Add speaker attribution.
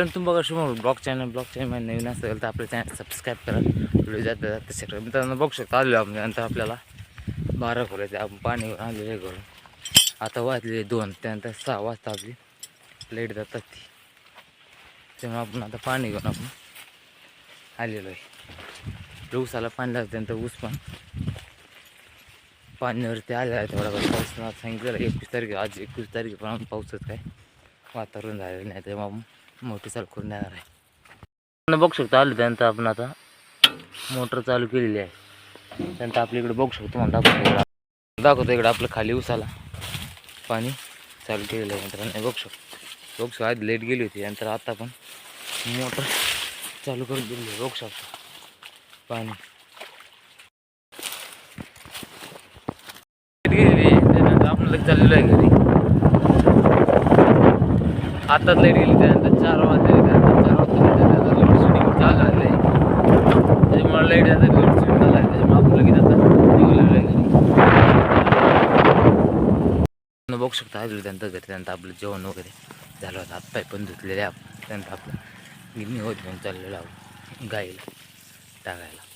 Speaker 1: पण तुम्ही बघा Shubh blog channel blog channel नवीन असेल तर आपलं चॅनल सबस्क्राईब करा. व्हिडिओ जात जात शेअर मित्रांनो बघू शकता आलेलो आपण नंतर आपल्याला बारा खोलायचे आपण पाणी घेऊन आलेले घरून. आता वाजले दोन त्यानंतर सहा वाजता आपली लाइट जातात ती. त्यामुळे आपण आता पाणी घेऊन आपण आलेलो आहे. ऊसाला पाणी लागतं त्यानंतर ऊस पण पाण्यावरती आलेला आहे. थोडा पाऊस सांगितलेलं एकवीस तारखे आज एकवीस तारखेपर्यंत पण पाऊसच काय वातावरण झालेलं नाही. तेव्हा मोठी चालू करून देणार आहे. बघू शकतो आलो त्यानंतर आपण आता. मोटर चालू केलेली आहे. त्यानंतर आपल्या इकडे बघू शकतो म्हणता आपण दाखवतो इकडं आपलं खाली उसाला. पाणी चालू केलेलं आहे नंतर बघू शकतो. बघू शकतो आधी लेट गेली होती. नंतर आता पण मोटर चालू करून दिली आहे. बघू शकतो. पाणी. Light त्यानंतर आपण लगेच चाललेलो आहे घरी. आताच लाइट गेली त्यानंतर चार वाजता त्यानंतर चार वाजता त्यानंतर लोड शेडिंग चालू आहे त्याच्यामुळे लाइट आता लोड शेडिंग झाला आहे. त्याच्यामुळे आपण लगेच आता बघू शकता आज त्यानंतर घरी त्यानंतर आपलं जेवण वगैरे झालं होतं. हातपाय पण धुतलेले आपण त्यानंतर आपलं. गिरणी होत घेऊन चाललेलो आहोत. गाईला टाकायला.